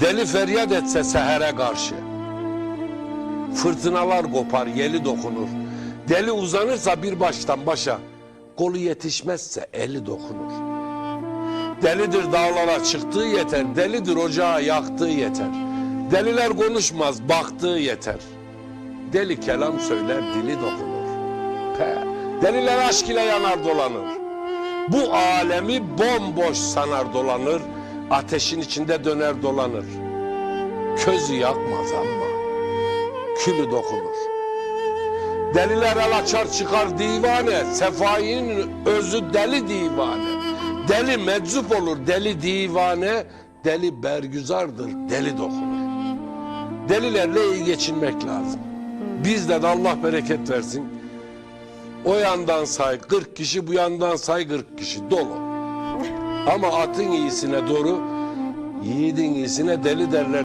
Deli feryat etse sehere karşı. Fırtınalar kopar, yeli dokunur. Deli uzanırsa bir baştan başa, kolu yetişmezse eli dokunur. Delidir dağlara çıktığı yeter, delidir ocağa yaktığı yeter. Deliler konuşmaz, baktığı yeter. Deli kelam söyler, dili dokunur. Pe, deliler aşk ile yanar dolanır. Bu alemi bomboş sanar dolanır, ateşin içinde döner dolanır. Közü yakmaz ama külü dokunur. Deliler el açar çıkar divane, sefainin özü deli divane. Deli meczup olur, deli divane, deli bergüzardır, deli dokunur. Delilerle iyi geçinmek lazım. Bizde de Allah bereket versin. O yandan say 40 kişi, bu yandan say 40 kişi dolu. Ama atın iyisine doğru, yiğidin iyisine deli derler